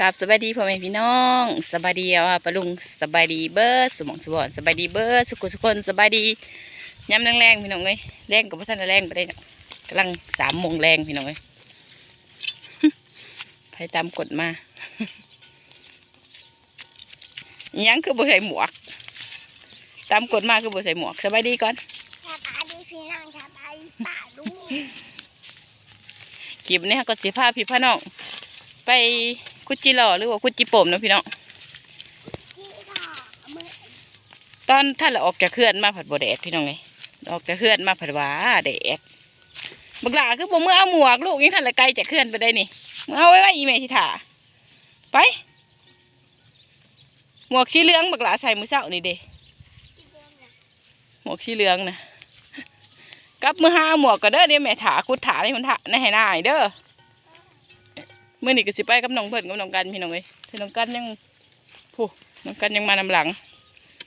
กับสบายดีพ่อแม่พี่น้องสบายดีอะปะลุงสบายดีเบิร์ดสมองสบอนสบายดีเบิร์ดสุขุสุคนสบายดีย้ำแรงๆพี่น้องเอ้ยแรงกับพ่ท่านได้แรงไปได้เนาะกำลังสามโมงแรงพี่น้องเอ้ยไปตามกฎมาอิหยังคือบ่ใส่หมวก ตามกฎมาคือบ่ใส่หมวกสบายดีก่อนสบายดีพี่น้องสบายดีป่าลุงคลิปนี้ก็เสียผ้าพี่พ่อน้องไป คุจิหล่อหรือว่าคุจิโป่มนะพี่น้องตอนท่านเราออกจากเขื่อนมาผัดบแดดพี่น้องไงออกจากเขื่อนมาผัดว่าแดดบักหลาคือผมเมื่อเอาหมวกลูกยังท่านละไกลจากเขื่อนไปได้นี่มึงเอาไว้ไว้อีเมที่ถาไป หมวกสีเหลืองบักหลาใส่มือเช้านี่เด้หมวกสีเหลืองนะกับมือห้าหมวกก็เด้อเนี่ยแม่ถาคุดถาในคนถาในให้น้าเด้อ เมื่อนี่ก็สิไปกับน้องเพิ่นกับน้องกันพี่น้องเอ้ยพี่น้องกันยังผู้น้องกันยังมานำหลัง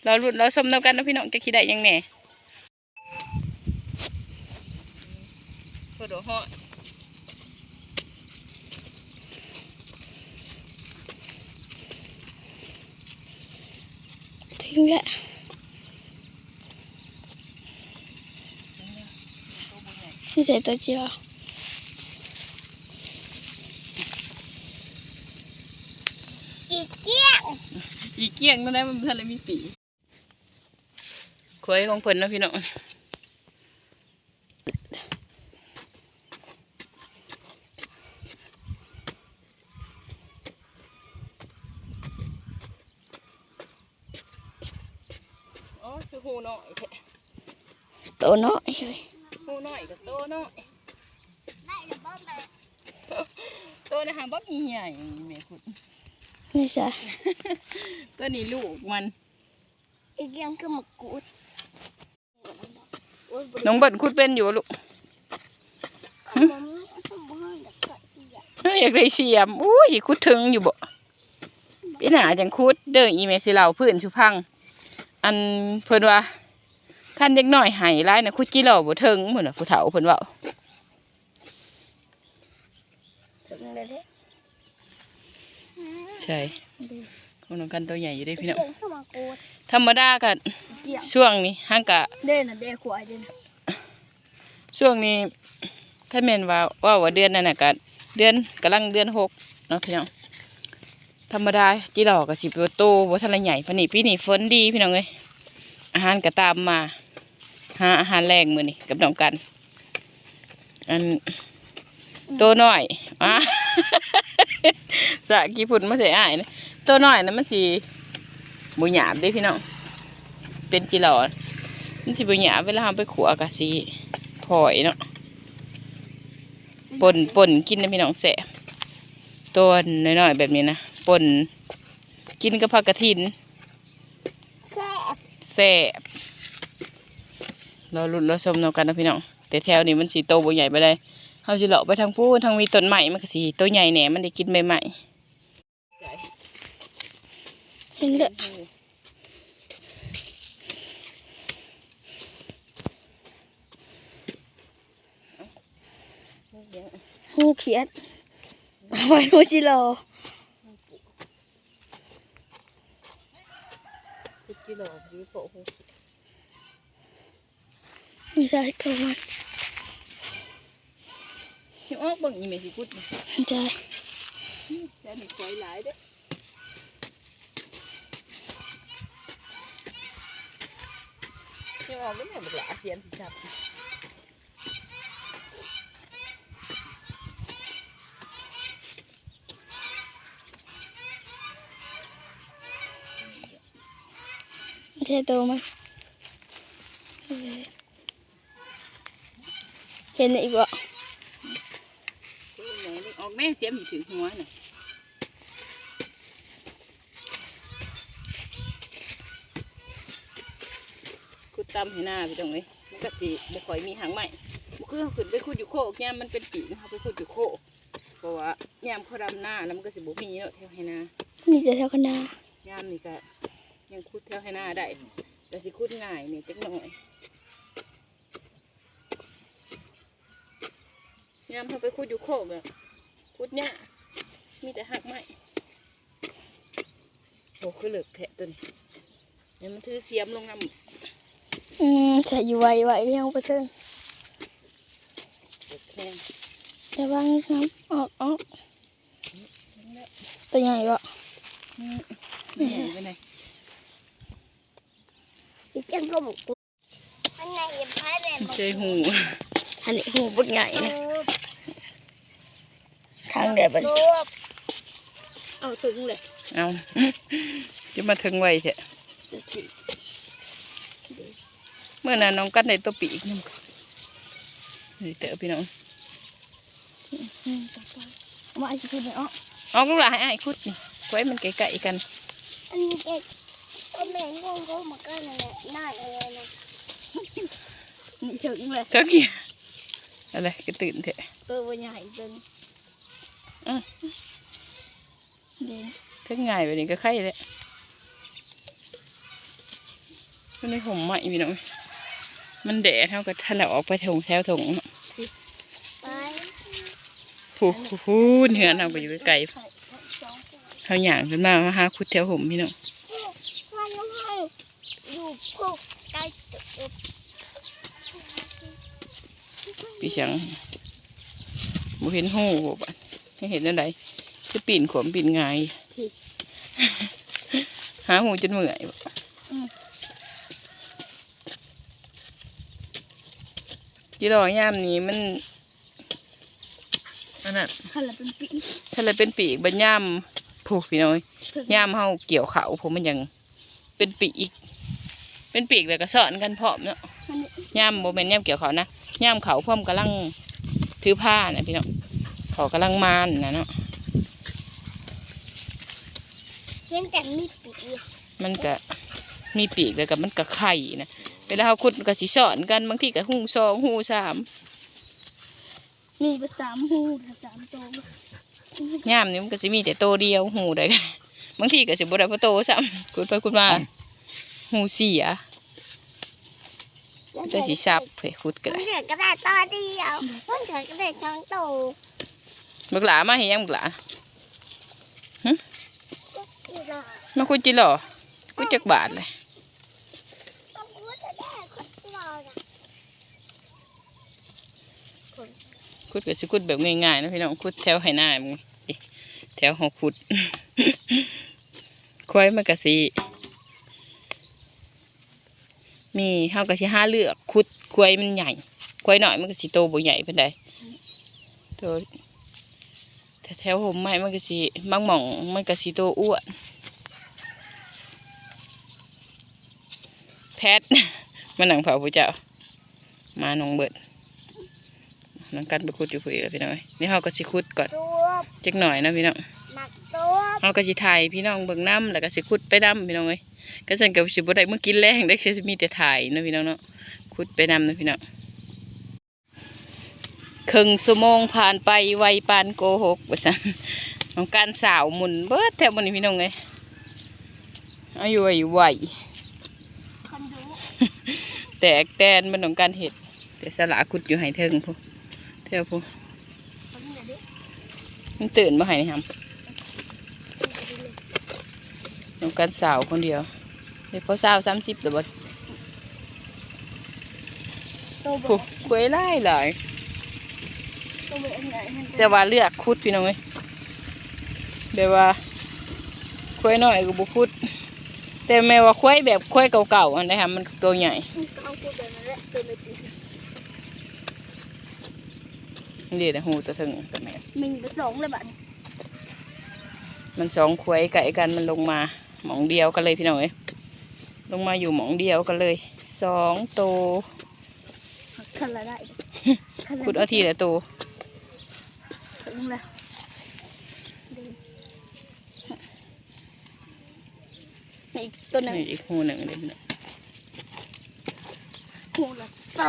เราลุ้นเราชมแล้วกันนะพี่น้องจะคิดได้ยังแหน่โคตรฮอดถึงแล้วนี่ใส่ตัวเจียวอีกเกี้ยง อีเกี้ยงนั่นแหละมันทันเลยมีปีควยของเพิ่นเนาะพี่น้องอ๋อคือหูน้อยแท้ตัวน้อยเลยหูน้อยกับโตน้อยได้แล้วบ้างเลยโตนะฮะบักใหญ่แม่คุณ นี่ใช่ ตัวนี้ลูกมัน อีกเกี้ยงคือมะกรูดน้องเบิ่นคุดเป็นอยู่บ่ลูกมันต้องบ้านแบบกะเอียดเฮ้ยอยากได้เสียมอุ้ยสิคุดถึงอยู่บ่พี่หนาจังคุดเด้ออีเมสิเล่าพื้นสุพัง อันเพิ่นว่าคันเด็กน้อยใหายร้ายน่ะคุดจิเหล่าบ่ถึงเหมือนน่ะผู้เฒ่าเพิ่นเว้า ถึงเลยเด้ ใช่ของน้องกันตัวใหญ่อยู่เด้พี่น้องเกี้ยงคือมะกรูดธรรมดาก็เกี้ยงช่วงนี้ห่างกะเด่นนะเด่ขวายเด่นช่วงนี้คันแม่นว่าว่าว่าเดือนนั่นน่ะก็เดือนกำลังเดือนหกเนาะพี่น้องธรรมดาจิเหล่าก็สิบ่โตบ่ทันละใหญ่ปานนี้ปีนี้ฝนดีพี่น้องเอ้ยอาหารก็ตามมาหาอาหารแรงมื้อนี้กับน้องกัน อันโตน้อยอะ สะกี่พุ่นมาใส่อ้ายนะโตน้อยนะมันสิบ่หยาบด้พี่น้องเป็นจิหลอดมันสิบ่หยาบเวลาเราไปขัวก็สิพอยเนาะป่นป่นกินนะพี่น้องแสบตัวน้อยๆแบบนี้นะป่นกินกับผักกระถินแค่แซ่บเราลุ้นเราชมเรากันนะพี่น้องแต่แถวนี้มันสีโตบ่ใหญ่ไปได้ เฮาสิเลาะไปทางพูนทางมีต้นใหม่มันก็สิโตใหญ่แหน่มันได้กินใบใหม่เห็นเด้อหูเขียดเอาไว้หูจิโร่กิโลอยู่โปะไม่ใช่ตัวมันหิว ออกเบิ่งอีเมสิกุดนี่ไม่ใช่แต่นี่สวยหลายเด้อหิวออกแล้วแม่บักหลาเสียนสิจับไม่ใช่ตัวมันเห็นอีกบ่ตัวใหญ่เลย ออกแม่เสียมสิถึงหัวน่ะขุดตามให้หน้าพี่ตรงนี้มันก็สิบ่ค่อยมีหางใหม่บ่คือเขาขึ้นไปขุดอยู่โคกยามมันเป็นปีนะคะไปขุดอยู่โคกเพราะว่ายามเขาดำหน้าแล้วมันก็สิบ่มีเนาะแถวให้หน้ามีแต่เท่ากันดายามนี่ก็ยังขุดแถวให้หน้าได้แต่สิขุดง่ายนี่จักหน่อยยามเขาไปขุดอยู่โคกอะ ขุดเนี่ยากมีแต่หักไม้โอ้คือเหลือกแทะตัวนี้เนี่ยมันถือเสียมลงน้ำอืมใส่อยู่ไว้ไว้ยังไปเถิงเหลือกแข้งระวังน้ำออกออกตัวใหญ่บ่นี่ไปไหนอีกจังก็บุกอันไหนยังพายแบบเจอหูอันนี้หูบุดใหญ่นะ ทางเดียวบันเอาถึงเลยเอาจะมาถึงไวเถอะเมื่อนั้นน้องกันในตัวปีกนี่นี่เต๋อพี่น้องมาอีกทีนึงอ๋อเอาลูกหลานให้อ้ายคุดนี่ไว้มันไกลๆกันอันนี้เด็กก็แม่งงก็มากันนั่นแหละน่าเลยนะนี่ถึงเลยก็เงี้ยอะไรก็ตื่นเถอะตัวใหญ่จนอืมเด่นถึงง่ายไปนี่ก็ไข่เลยก็ในผมใหม่พี่น้องมันแดดเท่ากับท่านเอาออกไปถงแถวถงเนาะไปผู้ผู้เหือนเอาไปอยู่ไกลๆเขาหย่างขึ้นมามาหาคุดแถวผมพี่น้องวันน้ำให้อยู่พวกใกล้จุดพี่เสียงบ่เห็นหูบ่บัดให้ เห็นอะไรคือปีนขวมปีนงายหาหูจนเมื่อยบ่จีรอยามนี้มันอันนั้นขันละเป็นปีถ้าเลยเป็นปีกบันย่ามผูกพี่น้อยย่ามเฮาเกี่ยวเขาผมมันยังเป็นปีกเป็นปีกแล้วก็สอนกันพร้อมเนาะมันนี่ย่ามโมเมนย่ามเกี่ยวเขานะย่ามเขาพร้อมกำลังถือผ้านะพี่น้อง เขากำลังมานนะเนาะเล่นแต่มีปีมันก็มีปีกแล้วก็มันก็ไข่นะเวลาเขาขุดมันก็สิสอนกันบางทีก็หูสองหูสามมีไปสามหูสามตัวย่ามนี่มันก็สิมีแต่โตเดียวหูได้บางทีก็สิบ่ได้พอโตซ้ำขุดไปขุดมาหูเสียจะสิซับเผยขุดก็มันได้เดือดก็ได้ตัวเดียวมันเดือดก็ได้ทั้งตัว บักหลามาเห็นยังบักหลาอีหล่ะมาคุยจิหล่อกุจักบาทเลยต้องพูดจะได้คนรอน่ะคุดก็สิคุดแบบง่ายๆนะพี่น้องคุดแถวไหหน้ามึงอิแถวหอคุดควายมันก็สิมีเฮาก็สิหาเลือกคุดควายมันใหญ่ควายน้อยมันก็สิโตบ่ใหญ่ปานใดโตแต่ แถวผมไม้มันก็สิบางหม่องมันก็สิโตอ้วนแพทมานั่งเผาผู้เจ้า มาน้องเบิดน้องกันไปคุดอยู่คุยกับพี่น้องเอ้ยนี่เฮาก็สิคุดก่อนตัวจักหน่อยนะพี่น้องหนักตัวเฮาก็สิถ่ายพี่น้องเบิ่งน้ำแล้วก็สิคุดไปน้ำพี่น้องเอ้ยก็สั่นกับสิบ่ได้มื้อกินแรงได้คือสิมีแต่ถ่ายเนาะพี่น้องเนาะคุดไปน้ำนะพี่น้อง ครึ่งชั่วโมงผ่านไปไวปานโกหกว่าซั่นน้องการสาวหมุนเบิดแถวมื้อนี้พี่น้องเอ้ยอายุไวไวคนดูแตกแตนมันน้องการเฮ็ด แต่สละคุดอยู่ให้เทิงพุแถวพุคนเดียวดิมันตื่นมาให้นี่ครับน้องการสาวคนเดียวเดี๋ยวพอสาวสามสิบเดี๋ยวบดตัวบโอ้อกคุยไล่หลาย แต่ว่าเลือกคุดพี่น้องเอ้ยแบบว่าคุยน้อยก็บุคุด แต่แม้ว่าคุยแบบคุยเก่าๆอันนี้ครับมันตัวใหญ่เอาพูดแบบนั้นแหละตัวไม่ปีนี่เดี๋ยวหูตัวถึงกับแม่มีไปสองเลยบัดมันสองคุยไก่กันมันลงมาหมองเดียวกันเลยพี่น้องเอ้ยลงมาอยู่หมองเดียวกันเลยสองตัวขันละได้คุดเอาทีละตัว ถึงแล้วอีกตัวหนึ่งนี่อีกหูหนึ่งเลยพี่น้องหูละโต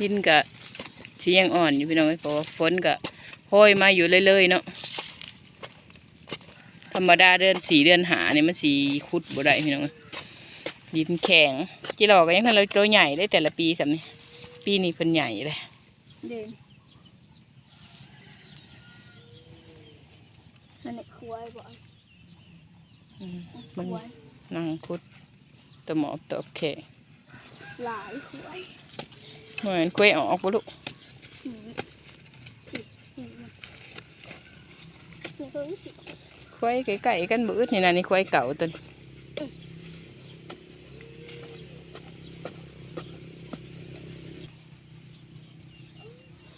ดินกะที่ยังอ่อนอยู่พี่น้องเอ้ยเพราะว่าฝนกะโหยมาอยู่เรื่อยๆเนาะธรรมดาเดือนสี่เดือนหาเนี่ยมันสีคุดบ่ได้พี่น้องเอ้ยดินแข็งจิหลอกก็ยังทันเราตัวใหญ่ได้แต่ละปีสำนี่ ปีนี้เป็นใหญ่เลยเด่นนั่นแหละควายบ่อืมมันควายนั่งพุดตะหมอบตอบแขกหลายควายเหมือนกล้วยออกปะลูกหืมหืมหืมนี่ตัวนี้สิกล้วยไก่ๆกันบื้อนี่นะนี่กล้วยเก่าตัวนี้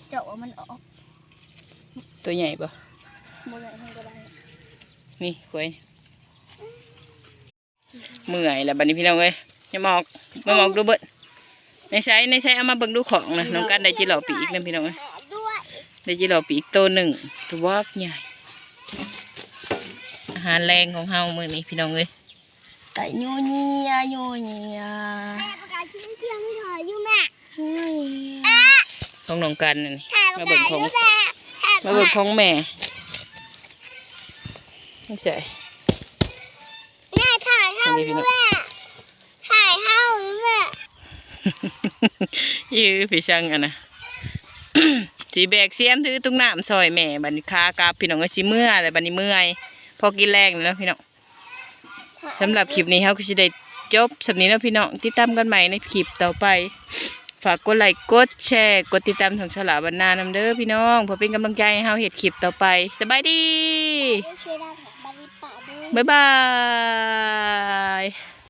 เจ้าว่ามันออก ตัวใหญ่ปะบ่ได้ทำก็ได้นี่กล้วยเมื่อยแล้วบัดนี้พี่น้องเอ้ยอย่ามอกมาหมอกดูเบิดในใช้ในใช้เอามาเบิ่งดูของนะน้องกันได้จิหล่อปีกนะพี่น้องเอ้ยด้วยได้จิหล่อปีกตัวหนึ่งตัววอกใหญ่อาหารแรงของเฮามื้อนี้พี่น้องเอ้ยไก่โยเนียโยเนียแม่ประกาศชื่อเพียงไม่ถอยอยู่แม่ของน้องกันนั่นนี่ถ่ายประกาศอยู่แม่มาเบิ่งของแม่ไม่ใช่แม่ถ่ายเฮาอยู่แม่ถ่ายเฮาอยู่แม่ยื้อพี่ช่างอะนะสีแบกเสียมถือตุ้งน้ำซอยแม่บัดนี้คากลับพี่น้องก็สิเมื่ออะไรบัดนี้เมื่อยพอกินแรงนี่เนาะพี่น้องสำหรับคลิปนี้เฮาก็สิได้จบสำนี้เนาะพี่น้องติดตามกันใหม่ในคลิปต่อไป ฝากกดไลค์กดแชร์กดติดตามของฉลาบรรณานำเด้อพี่น้องเพื่อเป็นกำลังใจให้เฮาเฮ็ดคลิปต่อไปสบายดีโอเคได้ค่ะบาริป่าด้วยบ๊ายบาย